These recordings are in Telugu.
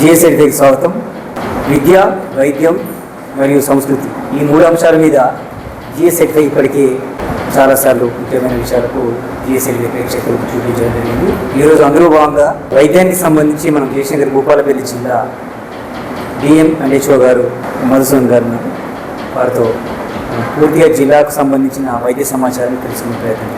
జిఎస్ఐటీకి స్వాగతం. విద్య వైద్యం మరియు సంస్కృతి ఈ మూడు అంశాల మీద జిఎస్ఐటీ ఇప్పటికీ చాలాసార్లు ముఖ్యమైన విషయాలకు జిఎస్ఐ ప్రేక్షకులకు చూపించడం జరిగింది. ఈరోజు అందులో భాగంగా వైద్యానికి సంబంధించి మనం జయశంకర్ భూపాలపల్లి జిల్లా డిఎం అండేశ్వర గారు మధుసూన్ గారు వారితో పూర్తిగా జిల్లాకు సంబంధించిన వైద్య సమాచారాన్ని తెలుసుకునే ప్రయత్నం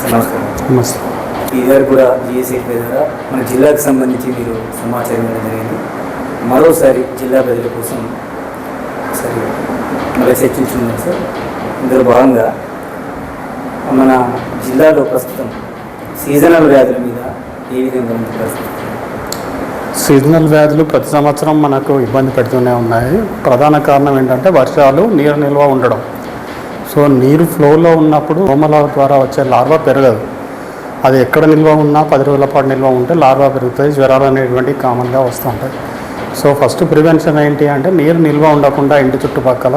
సార్, నమస్కారం. నమస్తే. ఈ కూడా జిఎస్ఐ ద్వారా మన జిల్లాకు సంబంధించి మీరు సమాచారం ఇవ్వడం జరిగింది. మరోసారి జిల్లా ప్రజల కోసం సరే మరి చర్చించున్నాం సార్. ఇందులో భాగంగా మన జిల్లాలో ప్రస్తుతం సీజనల్ వ్యాధుల మీద ఏ విధంగా ఉంది ప్రస్తుతం సీజనల్ వ్యాధులు ప్రతి సంవత్సరం మనకు ఇబ్బంది పెడుతూనే ఉన్నాయి. ప్రధాన కారణం ఏంటంటే వర్షాలు నీరు నిల్వ ఉండడం. సో నీరు ఫ్లోలో ఉన్నప్పుడు దోమల ద్వారా వచ్చే లార్వా పెరగదు. అది ఎక్కడ నిల్వ ఉన్నా పది రోజుల పాటు నిల్వ ఉంటే లార్వా పెరుగుతాయి జ్వరాలు అనేటువంటివి కామన్గా వస్తూ ఉంటాయి. సో ఫస్ట్ ప్రివెన్షన్ ఏంటి అంటే నీరు నిల్వ ఉండకుండా ఇంటి చుట్టుపక్కల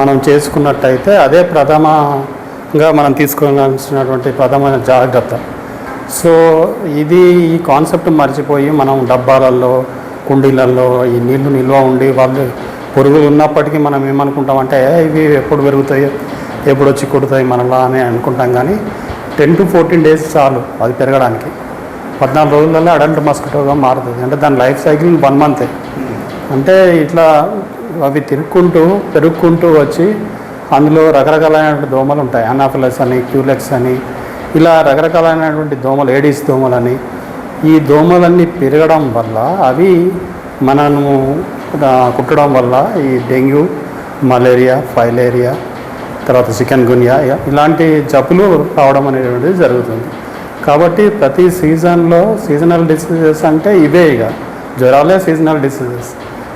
మనం చేసుకున్నట్టయితే అదే ప్రథమంగా మనం తీసుకోవాల్సినటువంటి ప్రథమ జాగ్రత్త. సో ఇది ఈ కాన్సెప్ట్ మర్చిపోయి మనం డబ్బాలలో కుండీలలో ఈ నీళ్ళు నిల్వ ఉండి వాళ్ళు పురుగులు ఉన్నప్పటికీ మనం ఏమనుకుంటామంటే ఇవి ఎప్పుడు పెరుగుతాయి? ఎప్పుడు వచ్చి కుడతాయి మనలా అని అనుకుంటాం కానీ టెన్ టు ఫోర్టీన్ డేస్ చాలు అది పెరగడానికి. పద్నాలుగు రోజులలో అడల్ట్ మస్కిటోగా మారుతుంది. అంటే దాని లైఫ్ సైకిల్ వన్ మంతే. అంటే ఇట్లా అవి తిరుక్కుంటూ పెరుక్కుంటూ వచ్చి అందులో రకరకాలైనటువంటి దోమలు ఉంటాయి. అనాఫిలస్ అని క్యూలెక్స్ అని ఇలా రకరకాలైనటువంటి దోమలు ఏడీస్ దోమలని. ఈ దోమలన్నీ పెరగడం వల్ల అవి మనము కుట్టడం వల్ల ఈ డెంగ్యూ మలేరియా ఫైలేరియా తర్వాత చికెన్ గున్యా ఇలాంటి జబ్బులు రావడం అనేటువంటిది జరుగుతుంది. కాబట్టి ప్రతి సీజన్లో సీజనల్ డిసీజెస్ అంటే ఇవే ఇక జ్వరాలే సీజనల్ డిసీజెస్.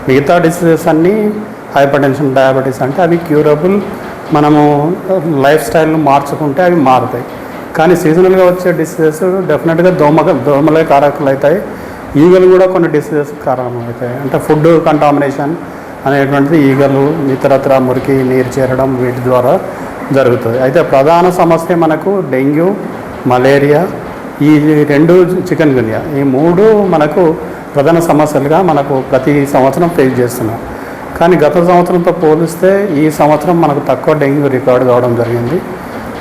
మిగతా డిసీజెస్ అన్నీ హైపర్ టెన్షన్ డయాబెటీస్ అంటే అవి క్యూరబుల్. మనము లైఫ్ స్టైల్ను మార్చుకుంటే అవి మారుతాయి. కానీ సీజనల్గా వచ్చే డిసీజెస్ డెఫినెట్గా దోమ దోమలే కారకులు అవుతాయి ఈగలు కూడా కొన్ని డిసీజెస్ కారణం అవుతాయి అంటే ఫుడ్ కంటామినేషన్ అనేటువంటిది ఈగలు ఇతరత్ర మురికి నీరు చేరడం వీటి ద్వారా జరుగుతుంది. అయితే ప్రధాన సమస్య మనకు డెంగ్యూ మలేరియా ఈ రెండు చికెన్ గున్యా. ఈ మూడు మనకు ప్రధాన సమస్యలుగా మనకు ప్రతి సంవత్సరం ఫేస్ చేస్తున్నాం. కానీ గత సంవత్సరంతో పోలిస్తే ఈ సంవత్సరం మనకు తక్కువ డెంగ్యూ రికార్డు కావడం జరిగింది.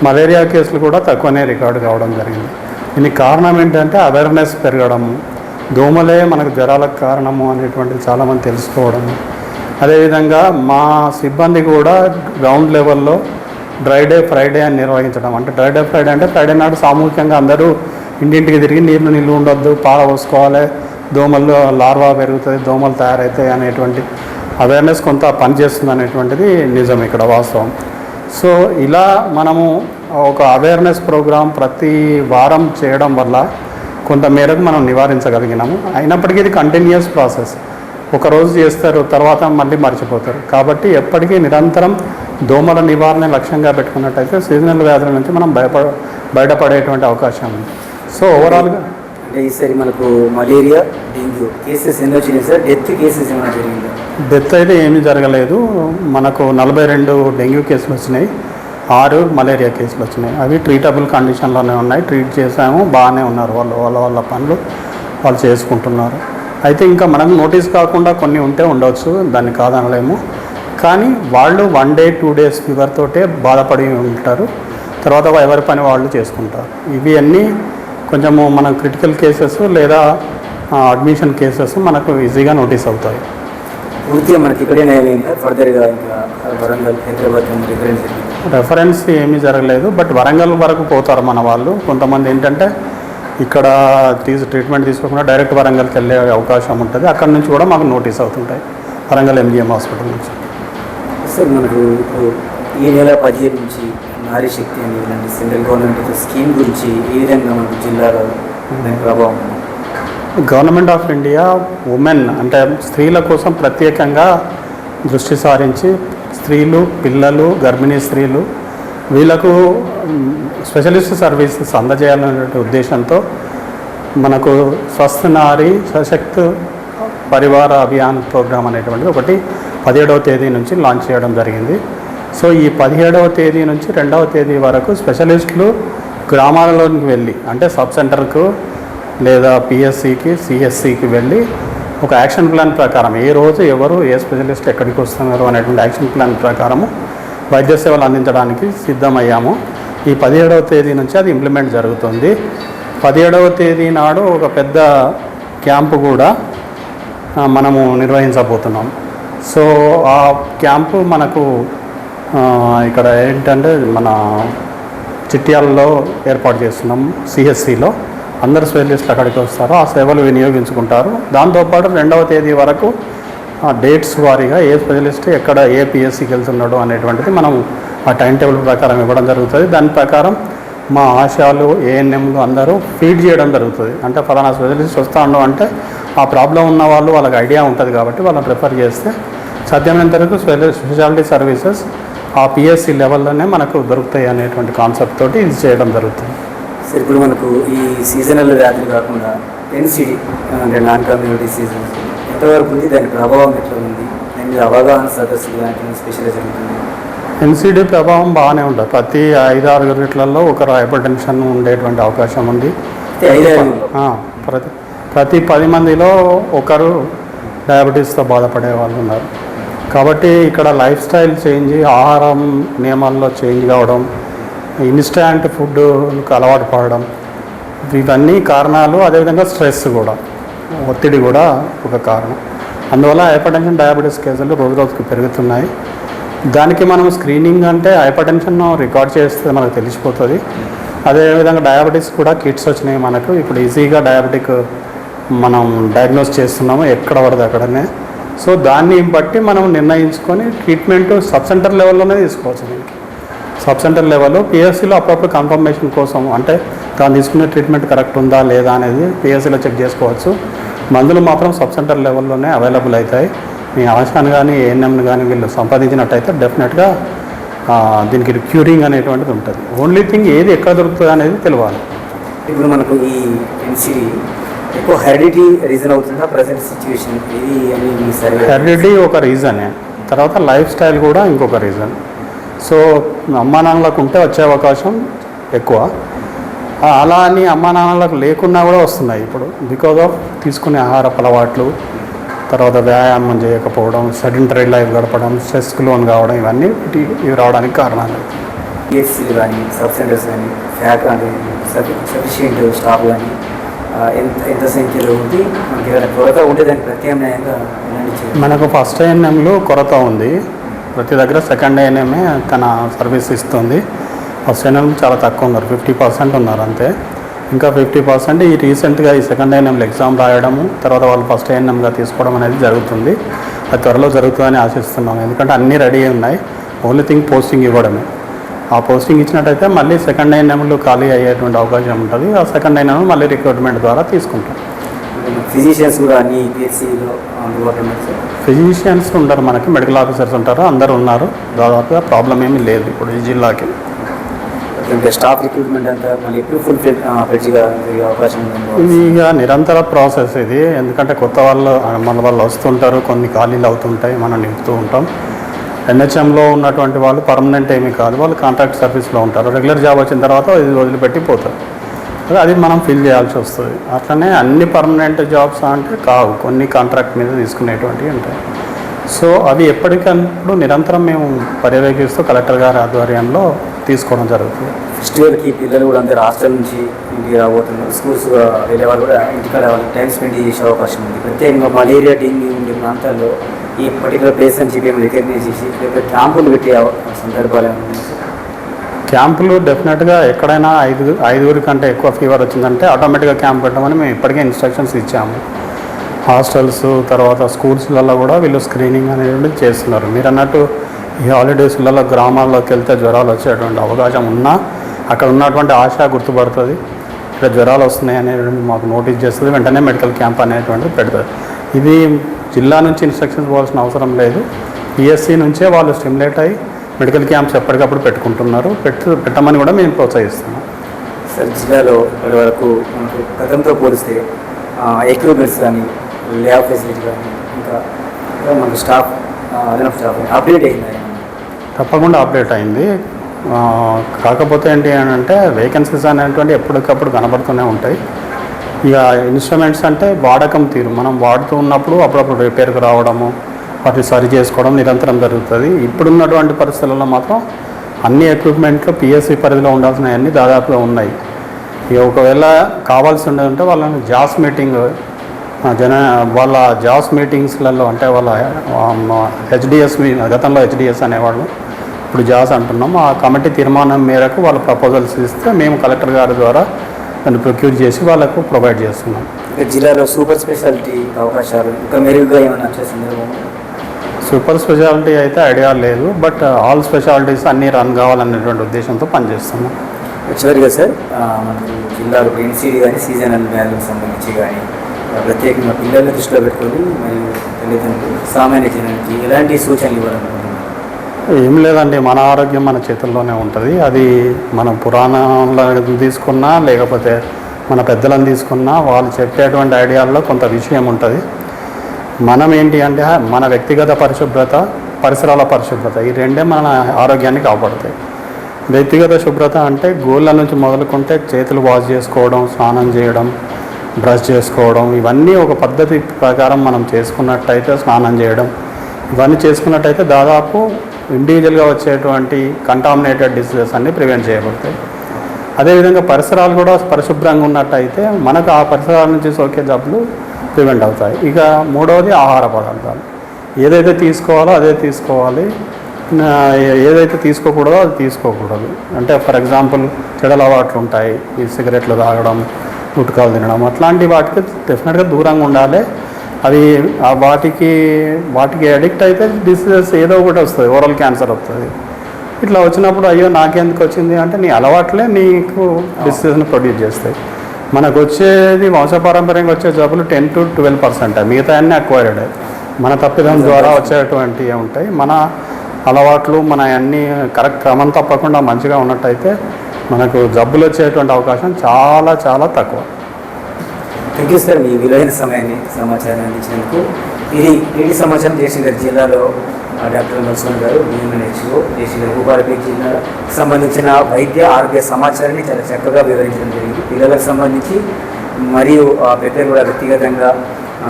మలేరియా కేసులు కూడా తక్కువనే రికార్డు కావడం జరిగింది. దీనికి కారణం ఏంటంటే అవేర్నెస్ పెరగడము. దోమలే మనకు జ్వరాలకు కారణము అనేటువంటిది చాలామంది తెలుసుకోవడము. అదేవిధంగా మా సిబ్బంది కూడా గ్రౌండ్ లెవెల్లో డ్రై డే ఫ్రైడే అని నిర్వహించడం. అంటే డ్రై డే ఫ్రైడే అంటే ఫ్రైడే నాడు సామూహికంగా అందరూ ఇంటింటికి తిరిగి నీళ్ళు నిల్వ ఉండొద్దు పాల పోసుకోవాలి దోమలు లార్వా పెరుగుతుంది దోమలు తయారవుతాయి అనేటువంటి అవేర్నెస్ కొంత పనిచేస్తుంది అనేటువంటిది నిజం ఇక్కడ వాస్తవం. సో ఇలా మనము ఒక అవేర్నెస్ ప్రోగ్రాం ప్రతి వారం చేయడం వల్ల కొంత మేరకు మనం నివారించగలిగినాము. అయినప్పటికీ ఇది కంటిన్యూస్ ప్రాసెస్ ఒక రోజు చేస్తారు తర్వాత మళ్ళీ మర్చిపోతారు. కాబట్టి ఎప్పటికీ నిరంతరం దోమల నివారణ లక్ష్యంగా పెట్టుకున్నట్టయితే సీజనల్ వ్యాధుల నుంచి మనం భయపడ బయటపడేటువంటి అవకాశం ఉంది. సో ఓవరాల్గా అంటే ఈసారి మనకు మలేరియా డెంగ్యూ కేసెస్ ఎన్నో వచ్చినాయి సార్? డెత్ కేసెస్ ఏమైనా జరిగిందా? డెత్ అయితే ఏమీ జరగలేదు. మనకు నలభై రెండు డెంగ్యూ కేసులు వచ్చినాయి. ఆరు మలేరియా కేసులు వచ్చినాయి. అవి ట్రీటబుల్ కండిషన్లోనే ఉన్నాయి. ట్రీట్ చేసాము బాగానే ఉన్నారు వాళ్ళు. వాళ్ళ వాళ్ళ పనులు వాళ్ళు చేసుకుంటున్నారు. అయితే ఇంకా మనకు నోటీస్ కాకుండా కొన్ని ఉంటే ఉండవచ్చు దాన్ని కాదనలేము. కానీ వాళ్ళు one day two days fever తోటే బాధపడి ఉంటారు. తర్వాత ఎవరి పని వాళ్ళు చేసుకుంటారు. ఇవి అన్నీ కొంచెము మన క్రిటికల్ కేసెస్ లేదా అడ్మిషన్ కేసెస్ మనకు ఈజీగా నోటీస్ అవుతాయి. పూర్తిగా మనకి ఇక్కడే ఫర్దర్గా వరంగల్ హైదరాబాద్ రిఫరెన్స్ రెఫరెన్స్ ఏమీ జరగలేదు బట్ వరంగల్ వరకు పోతారు మన వాళ్ళు. కొంతమంది ఏంటంటే ఇక్కడ తీసి ట్రీట్మెంట్ తీసుకోకుండా డైరెక్ట్ వరంగల్కి వెళ్ళే అవకాశం ఉంటుంది. అక్కడ నుంచి కూడా మాకు నోటీస్ అవుతుంటాయి. వరంగల్ ఎంజిఎం హాస్పిటల్ నుంచి. సార్ మనకు ఇప్పుడు ఈ నెల పదిహేను నుంచి నారీ శక్తి అని ఇలాంటి సెంట్రల్ గవర్నమెంట్ స్కీమ్ గురించి ఏ విధంగా మనకు జిల్లాలో దాని ప్రభావం? గవర్నమెంట్ ఆఫ్ ఇండియా ఉమెన్ అంటే స్త్రీల కోసం ప్రత్యేకంగా దృష్టి సారించి స్త్రీలు పిల్లలు గర్భిణీ స్త్రీలు వీళ్ళకు స్పెషలిస్ట్ సర్వీసెస్ అందజేయాలనే ఉద్దేశంతో మనకు స్వస్థ నారి సశక్త్ పరివార అభియాన్ ప్రోగ్రాం అనేటువంటిది ఒకటి పదిహేడవ తేదీ నుంచి లాంచ్ చేయడం జరిగింది. సో ఈ పదిహేడవ తేదీ నుంచి రెండవ తేదీ వరకు స్పెషలిస్టులు గ్రామాలలోకి వెళ్ళి అంటే సబ్ సెంటర్కు లేదా పిఎస్సికి సిఎస్సికి వెళ్ళి ఒక యాక్షన్ ప్లాన్ ప్రకారం ఏ రోజు ఎవరు ఏ స్పెషలిస్ట్ ఎక్కడికి వస్తున్నారు అనేటువంటి యాక్షన్ ప్లాన్ ప్రకారము వైద్య సేవలు అందించడానికి సిద్ధమయ్యాము. ఈ పదిహేడవ తేదీ నుంచి అది ఇంప్లిమెంట్ జరుగుతుంది. పదిహేడవ తేదీ నాడు ఒక పెద్ద క్యాంపు కూడా మనము నిర్వహించబోతున్నాం. సో ఆ క్యాంపు మనకు ఇక్కడ ఏంటంటే మన చిట్యాలలో ఏర్పాటు చేస్తున్నాం సిఎస్సిలో అందరు స్పెషలిస్టులు అక్కడికి వస్తారు ఆ సేవలు వినియోగించుకుంటారు. దాంతోపాటు రెండవ తేదీ వరకు డేట్స్ వారీగా ఏ స్పెషలిస్ట్ ఎక్కడ ఏ పిఎస్సికి వెళ్తున్నాడు అనేటువంటిది మనం ఆ టైం టేబుల్ ప్రకారం ఇవ్వడం జరుగుతుంది. దాని ప్రకారం మా ఆశాలు ఏఎన్ఎంలు అందరూ ఫీడ్ చేయడం జరుగుతుంది. అంటే ఫలానా స్పెషలిస్ట్ వస్తాడు అంటే ఆ ప్రాబ్లం ఉన్న వాళ్ళు వాళ్ళకి ఐడియా ఉంటుంది కాబట్టి వాళ్ళని ప్రిఫర్ చేస్తే సాధ్యమైనంత వరకు స్పెషాలిటీ సర్వీసెస్ ఆ పిఎస్సి లెవెల్లోనే మనకు దొరుకుతాయి అనేటువంటి కాన్సెప్ట్ తోటి ఇది చేయడం జరుగుతుంది. సార్ ఇప్పుడు మనకు ఈ సీజనల్ వ్యాధులు కాకుండా ఎన్సిడి అంటే నాన్ కమ్యూనిటీ సీజన్ ఎంతవరకు ఉంది? దాని ప్రభావం ఎట్లా ఉంది? దాని మీద అవగాహన సదస్సులు లాంటి స్పెషలైజ్ ఉంటుంది ఎన్సిడి ప్రభావం బాగానే ఉంటుంది. ప్రతి ఐదు ఆరు రేట్లలో ఒకరు హైపర్ టెన్షన్ ఉండేటువంటి అవకాశం ఉంది. ప్రతి ప్రతి పది మందిలో ఒకరు డయాబెటీస్తో బాధపడే వాళ్ళు ఉన్నారు. కాబట్టి ఇక్కడ లైఫ్ స్టైల్ చేంజ్ ఆహారం నియమాల్లో చేంజ్ కావడం ఇన్స్టాంట్ ఫుడ్కి అలవాటు పడడం ఇవన్నీ కారణాలు అదేవిధంగా స్ట్రెస్ కూడా ఒత్తిడి కూడా ఒక కారణం. అందువల్ల హైపర్ టెన్షన్ డయాబెటీస్ కేసులు రోజు రోజుకి పెరుగుతున్నాయి. దానికి మనం స్క్రీనింగ్ అంటే హైపర్ టెన్షన్ రికార్డ్ చేస్తే మనకు తెలిసిపోతుంది. అదేవిధంగా డయాబెటీస్ కూడా కిట్స్ వచ్చినాయి మనకు. ఇప్పుడు ఈజీగా డయాబెటిక్ మనం డయాగ్నోస్ చేస్తున్నాము ఎక్కడ పడదు అక్కడనే. సో దాన్ని బట్టి మనం నిర్ణయించుకొని ట్రీట్మెంట్ సబ్ సెంటర్ లెవెల్లోనే తీసుకోవచ్చు దీనికి. సబ్ సెంటర్ లెవెల్ పిఎస్సిలో అప్పుడప్పుడు కన్ఫర్మేషన్ కోసం అంటే తాను తీసుకునే ట్రీట్మెంట్ కరెక్ట్ ఉందా లేదా అనేది పిఎస్సిలో చెక్ చేసుకోవచ్చు. మందులు మాత్రం సబ్ సెంటర్ లెవెల్లోనే అవైలబుల్ అవుతాయి. మీ ఆశాను కానీ ఏఎన్ఎంని కానీ వీళ్ళు సంపాదించినట్టయితే డెఫినెట్గా దీనికి క్యూరింగ్ అనేటువంటిది ఉంటుంది. ఓన్లీ థింగ్ ఏది ఎక్కడ దొరుకుతుంది అనేది తెలియాలి ఇప్పుడు మనకు ఈ ఎన్సిడి ఎక్కువ హెరిడిటీ రీజన్ అవుతుందా? ప్రజెంట్ సిచ్యువేషన్ ఇది హెరిడిటీ ఒక రీజనే తర్వాత లైఫ్ స్టైల్ కూడా ఇంకొక రీజన్ సో అమ్మా నాన్నలకు ఉంటే వచ్చే అవకాశం ఎక్కువ. అలా అని అమ్మా నాన్నలకు లేకున్నా కూడా వస్తున్నాయి ఇప్పుడు. బికాజ్ ఆఫ్ తీసుకునే ఆహారపు అలవాట్లు తర్వాత వ్యాయామం చేయకపోవడం సెడెంటరీ లైఫ్ గడపడం స్ట్రెస్కి లోన్ కావడం ఇవన్నీ ఇటు- ఇవి రావడానికి కారణాలు. కానీ సబ్ సెంటర్స్ కానీ కానీ సఫిషియంట్ స్టాఫ్ కానీ ఎంత ఎంత సంఖ్యలో ఉంది మనకి కొరత ఉంటే దానికి ప్రత్యామ్నాయంగా ఎలాంటి చర్యలు? మనకు ఫస్ట్ ఏఎన్ఎంలో కొరత ఉంది. ప్రతి దగ్గర సెకండ్ ఏఎన్ఎంఏ తన సర్వీస్ ఇస్తుంది. ఫస్ట్ ఏఎన్ఎం చాలా తక్కువ ఉన్నారు. ఫిఫ్టీ పర్సెంట్ ఉన్నారు అంతే. ఇంకా ఫిఫ్టీ పర్సెంట్ ఈ రీసెంట్గా ఈ సెకండ్ ఏఎన్ఎంలో ఎగ్జామ్ రాయడము తర్వాత వాళ్ళు ఫస్ట్ ఏఎన్ఎంగా తీసుకోవడం అనేది జరుగుతుంది. అది త్వరలో జరుగుతుందని ఆశిస్తున్నాం ఎందుకంటే అన్నీ రెడీ ఉన్నాయి. ఓన్లీ థింగ్ పోస్టింగ్ ఇవ్వడమే. ఆ పోస్టింగ్ ఇచ్చినట్టయితే మళ్ళీ సెకండ్ ఏఎన్ఎంలు ఖాళీ అయ్యేటువంటి అవకాశం ఉంటుంది. ఆ సెకండ్ ఏఎన్ఎం మళ్ళీ రిక్రూట్మెంట్ ద్వారా తీసుకుంటాం. ఫిజిషియన్స్ కూడా అన్ని ఫిజిషియన్స్ ఉంటారు మనకి మెడికల్ ఆఫీసర్స్ ఉంటారు అందరు ఉన్నారు. దాదాపుగా ప్రాబ్లం ఏమీ లేదు ఇప్పుడు ఈ జిల్లాకి. ఇంకా స్టాఫ్ రిక్రూట్మెంట్ అంతా మళ్ళీ ఎప్పుడు ఫుల్ ఫ్లెడ్జ్గా అవకాశం ఇది ఇక నిరంతర ప్రాసెస్ ఇది. ఎందుకంటే కొత్త వాళ్ళు మన వాళ్ళు వస్తుంటారు కొన్ని ఖాళీలు అవుతుంటాయి మనం నింపుతూ ఉంటాం. ఎన్హెచ్ఎంలో ఉన్నటువంటి వాళ్ళు పర్మనెంట్ ఏమీ కాదు. వాళ్ళు కాంట్రాక్ట్ సర్వీస్లో ఉంటారు. రెగ్యులర్ జాబ్ వచ్చిన తర్వాత ఇది వదిలిపెట్టి పోతారు. అది మనం ఫిల్ చేయాల్సి వస్తుంది. అట్లనే అన్ని పర్మనెంట్ జాబ్స్ అంటే కావు. కొన్ని కాంట్రాక్ట్ మీద తీసుకునేటువంటివి ఉంటాయి. సో అవి ఎప్పటికప్పుడు నిరంతరం మేము పర్యవేక్షిస్తూ కలెక్టర్ గారి ఆధ్వర్యంలో తీసుకోవడం జరుగుతుంది. ఫెస్టివల్కి పిల్లలు కూడా అందరు హాస్టల్ నుంచి ఇంటికి రాబోతున్నారు. స్కూల్స్ వెళ్ళే వాళ్ళు కూడా ఇంటికాడ వాళ్ళకి టైం స్పెండ్ చేసే అవకాశం ఉంది. ప్రత్యేకంగా మలేరియా డెంగ్యూ ఉండే ప్రాంతాల్లో ఈ పర్టికులర్ ప్లేస్ అని చెప్పి మేము రికగ్నైజ్ చేసి లేకపోతే క్యాంపులు పెట్టే సందర్భాలు? క్యాంపులు డెఫినెట్గా ఎక్కడైనా ఐదు ఐదుగురి కంటే ఎక్కువ ఫీవర్ వచ్చిందంటే ఆటోమేటిక్గా క్యాంప్ పెట్టమని మేము ఇప్పటికే ఇన్స్ట్రక్షన్స్ ఇచ్చాము. హాస్టల్స్ తర్వాత స్కూల్స్లలో కూడా వీళ్ళు స్క్రీనింగ్ అనేది చేస్తున్నారు. మీరు అన్నట్టు ఈ హాలిడేస్లలో గ్రామాల్లోకి వెళ్తే జ్వరాలు వచ్చేటువంటి అవకాశం ఉన్నా అక్కడ ఉన్నటువంటి ఆశ గుర్తుపడుతుంది. ఇక్కడ జ్వరాలు వస్తున్నాయి అనేటువంటి మాకు నోటీస్ చేస్తుంది. వెంటనే మెడికల్ క్యాంప్ అనేటువంటిది పెడుతుంది ఇది జిల్లా నుంచి ఇన్స్ట్రక్షన్స్ పోవాల్సిన అవసరం లేదు. పిఎస్సి నుంచే వాళ్ళు స్టిమ్యులేట్ అయ్యి మెడికల్ క్యాంప్స్ ఎప్పటికప్పుడు పెట్టుకుంటున్నారు. పెట్టు పెట్టమని కూడా మేము ప్రోత్సహిస్తున్నాం. సార్ జిల్లాలో ఇప్పటి వరకు గతంతో పోలిస్తే ఎక్విప్మెంట్స్ కానీ ల్యాబ్ ఫెసిలిటీ కానీ ఇంకా మనకు స్టాఫ్ అదనపు స్టాఫ్ అప్డేట్ అయిందా తప్పకుండా అప్డేట్ అయింది. కాకపోతే ఏంటి అని అంటే వేకెన్సీస్ అనేటువంటి ఎప్పటికప్పుడు కనబడుతూనే ఉంటాయి. ఇక ఇన్స్ట్రుమెంట్స్ అంటే వాడకం తీరు. మనం వాడుతూ ఉన్నప్పుడు అప్పుడప్పుడు రిపేర్కి రావడము వాటిని సరి చేసుకోవడం నిరంతరం జరుగుతుంది. ఇప్పుడున్నటువంటి పరిస్థితులలో మాత్రం అన్ని ఎక్విప్మెంట్లు పిఎస్సి పరిధిలో ఉండాల్సినవన్నీ దాదాపుగా ఉన్నాయి. ఇక ఒకవేళ కావాల్సి ఉండదంటే వాళ్ళని జాస్ మీటింగ్ జన వాళ్ళ జాస్ మీటింగ్స్లలో అంటే వాళ్ళ హెచ్డిఎస్ గతంలో హెచ్డిఎస్ అనేవాళ్ళు ఇప్పుడు జాస్ అంటున్నాం ఆ కమిటీ తీర్మానం మేరకు వాళ్ళ ప్రపోజల్స్ ఇస్తే మేము కలెక్టర్ గారి ద్వారా దాన్ని ప్రొక్యూర్ చేసి వాళ్ళకు ప్రొవైడ్ చేస్తున్నాం. జిల్లాలో సూపర్ స్పెషాలిటీ అవకాశాలు ఇంకా మెరుగుగా ఏమైనా సూపర్ స్పెషాలిటీ అయితే ఐడియా లేదు బట్ ఆల్ స్పెషాలిటీస్ అన్నీ రన్ కావాలనేటువంటి ఉద్దేశంతో పనిచేస్తున్నాం. చివరిగా సార్ మనకు జిల్లాలో ఎన్సీడీ కానీ సీజనల్ వ్యాధులకు సంబంధించి కానీ ప్రత్యేకంగా పిల్లల్ని దృష్టిలో పెట్టుకొని మరియు తల్లిదండ్రులు సామాన్య జనానికి ఎలాంటి సూచనలు ఇవ్వాలనుకుంటున్నారు? ఏం లేదండి మన ఆరోగ్యం మన చేతుల్లోనే ఉంటుంది. అది మన పురాణంలో తీసుకున్నా లేకపోతే మన పెద్దలను తీసుకున్నా వాళ్ళు చెప్పేటువంటి ఐడియాల్లో కొంత విషయం ఉంటుంది. మనం ఏంటి అంటే మన వ్యక్తిగత పరిశుభ్రత పరిసరాల పరిశుభ్రత ఈ రెండే మన ఆరోగ్యాన్ని కాపాడుతాయి వ్యక్తిగత శుభ్రత అంటే గోళ్ళ నుంచి మొదలుకుంటే చేతులు వాష్ చేసుకోవడం స్నానం చేయడం బ్రష్ చేసుకోవడం ఇవన్నీ ఒక పద్ధతి ప్రకారం మనం చేసుకున్నట్టయితే స్నానం చేయడం. ఇవన్నీ చేసుకున్నట్టయితే దాదాపు ఇండివిజువల్గా వచ్చేటువంటి కంటామినేటెడ్ డిసీజెస్ అన్నీ ప్రివెంట్ చేయబడతాయి. అదేవిధంగా పరిసరాలు కూడా పరిశుభ్రంగా ఉన్నట్టయితే మనకు ఆ పరిసరాల నుంచి సోకే జబ్బులు ప్రివెంట్ అవుతాయి. ఇక మూడవది ఆహార పదార్థాలు. ఏదైతే తీసుకోవాలో అదే తీసుకోవాలి. ఏదైతే తీసుకోకూడదో అది తీసుకోకూడదు. అంటే ఫర్ ఎగ్జాంపుల్ చెడల అలవాట్లు ఉంటాయి. ఈ సిగరెట్లు తాగడం గుట్కాలు తినడం. అట్లాంటి వాటికి డెఫినెట్గా దూరంగా ఉండాలి. అవి ఆ వాటికి వాటికి అడిక్ట్ అయితే డిసీజెస్ ఏదో ఒకటి వస్తుంది ఓరల్ క్యాన్సర్ వస్తుంది. ఇట్లా వచ్చినప్పుడు అయ్యో నాకెందుకు వచ్చింది అంటే నీ అలవాట్లే నీకు డిసీజెస్ని ప్రొడ్యూస్ చేస్తాయి. మనకు వచ్చేది వంశపారంపర్యంగా వచ్చే జబ్బులు టెన్ టు ట్వెల్వ్ పర్సెంట్ మిగతా అన్నీ అక్వైర్డ్ మన తప్పిదం ద్వారా వచ్చేటువంటివి ఉంటాయి. మన అలవాట్లు మన అన్నీ కరెక్ట్ క్రమం తప్పకుండా మంచిగా ఉన్నట్టయితే మనకు జబ్బులు వచ్చేటువంటి అవకాశం చాలా చాలా తక్కువ. థ్యాంక్ యూ సార్ మీ విలువైన సమయాన్ని సమాచారాన్ని అందించినందుకు. ఇది నీటి సమాచారం జయశంకర్ జిల్లాలో ఆ, డాక్టర్ నరసింహన్ గారు బిఎంఎన్హెచ్ఓ జయశంకర్ భూపాలపేట జిల్లా సంబంధించిన వైద్య ఆరోగ్య సమాచారాన్ని చాలా చక్కగా వివరించడం జరిగింది. పిల్లలకు సంబంధించి మరియు ఆ, పెద్దలు కూడా వ్యక్తిగతంగా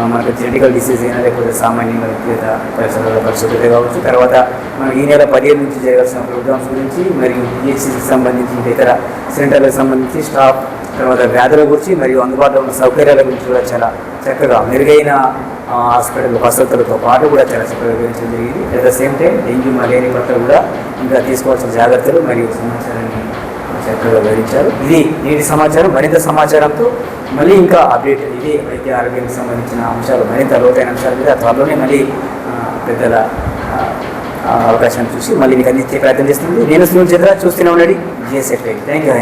మనకు జెనటికల్ డిసీజ్ అయినా లేకపోతే సామాన్యంగా వ్యక్తిగత పరిసరాల పరిశుభ్రత కావచ్చు తర్వాత మనం ఈ నెల పదిహేను నుంచి జరగాల్సిన ప్రోగ్రామ్స్ గురించి మరియు పిహెచ్సికి సంబంధించి ఇతర సెంటర్లకు సంబంధించి స్టాఫ్ తర్వాత వ్యాధుల గురించి మరియు అందుబాటులో ఉన్న సౌకర్యాల గురించి కూడా చాలా చక్కగా మెరుగైన హాస్పిటల్ వసతులతో పాటు కూడా చాలా చక్కగా వివరించడం జరిగింది. At the same time dengue malaria పట్ల కూడా ఇంకా తీసుకోవాల్సిన జాగ్రత్తలు మరియు సమాచారాన్ని చక్కగా వివరించారు. ఇది నేటి సమాచారం మరింత సమాచారంతో మళ్ళీ ఇంకా అప్డేట్ ఇది వైద్య ఆరోగ్యానికి సంబంధించిన అంశాలు మరింత లోతైన అంశాల మీద త్వరలోనే మళ్ళీ పెద్దల అవకాశాన్ని చూసి మళ్ళీ మీకు అందించే ప్రయత్నం చేస్తుంది. నేను సునీల్ చిత్ర చూస్తూనే ఉండండి. జిఎస్ఎఫ్ఐ. Thank you